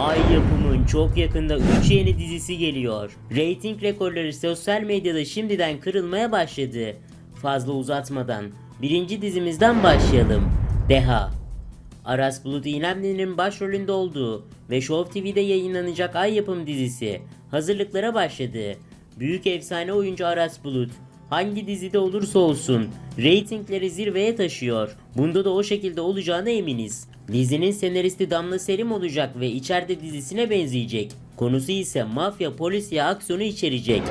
Ay yapımın çok yakında 3 yeni dizisi geliyor. Rating rekorları sosyal medyada şimdiden kırılmaya başladı. Fazla uzatmadan birinci dizimizden başlayalım. Deha. Aras Bulut İynemli'nin başrolünde olduğu ve Show TV'de yayınlanacak Ay Yapım dizisi hazırlıklara başladı. Büyük efsane oyuncu Aras Bulut hangi dizide olursa olsun reytingleri zirveye taşıyor. Bunda da o şekilde olacağına eminiz. Dizinin senaristi Damla Selim olacak ve içeride dizisine benzeyecek. Konusu ise mafya polisiye aksiyonu içerecek.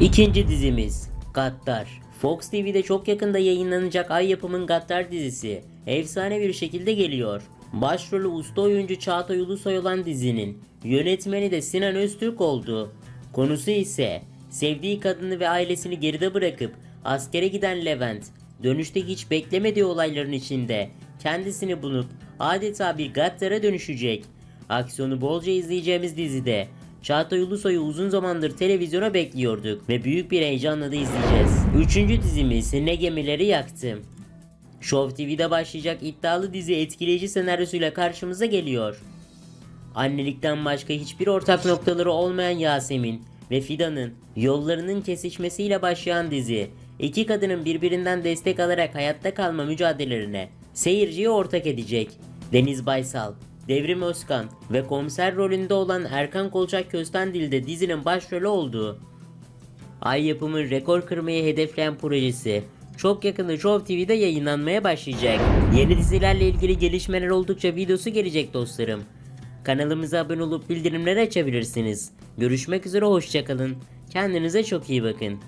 İkinci dizimiz Gattar. Fox TV'de çok yakında yayınlanacak Ay Yapım'ın Gattar dizisi efsane bir şekilde geliyor. Başrolü usta oyuncu Çağatay Ulusoy olan dizinin yönetmeni de Sinan Öztürk oldu. Konusu ise sevdiği kadını ve ailesini geride bırakıp askere giden Levent dönüşte hiç beklemediği olayların içinde kendisini bulup adeta bir gaddara dönüşecek. Aksiyonu bolca izleyeceğimiz dizide Çağatay Ulusoy'u uzun zamandır televizyona bekliyorduk ve büyük bir heyecanla da izleyeceğiz. Üçüncü dizimiz Ne Gemileri Yaktım. Show TV'de başlayacak iddialı dizi etkileyici senaryosuyla karşımıza geliyor. Annelikten başka hiçbir ortak noktaları olmayan Yasemin ve Fidan'ın yollarının kesişmesiyle başlayan dizi, iki kadının birbirinden destek alarak hayatta kalma mücadelelerine seyirciyi ortak edecek. Deniz Baysal, Devrim Özkan ve komiser rolünde olan Erkan Kolçak Köstendil de dizinin başrolü olduğu Ay yapımın rekor kırmayı hedefleyen projesi çok yakında Show TV'de yayınlanmaya başlayacak. Yeni dizilerle ilgili gelişmeler oldukça videosu gelecek dostlarım. Kanalımıza abone olup bildirimleri açabilirsiniz. Görüşmek üzere hoşçakalın. Kendinize çok iyi bakın.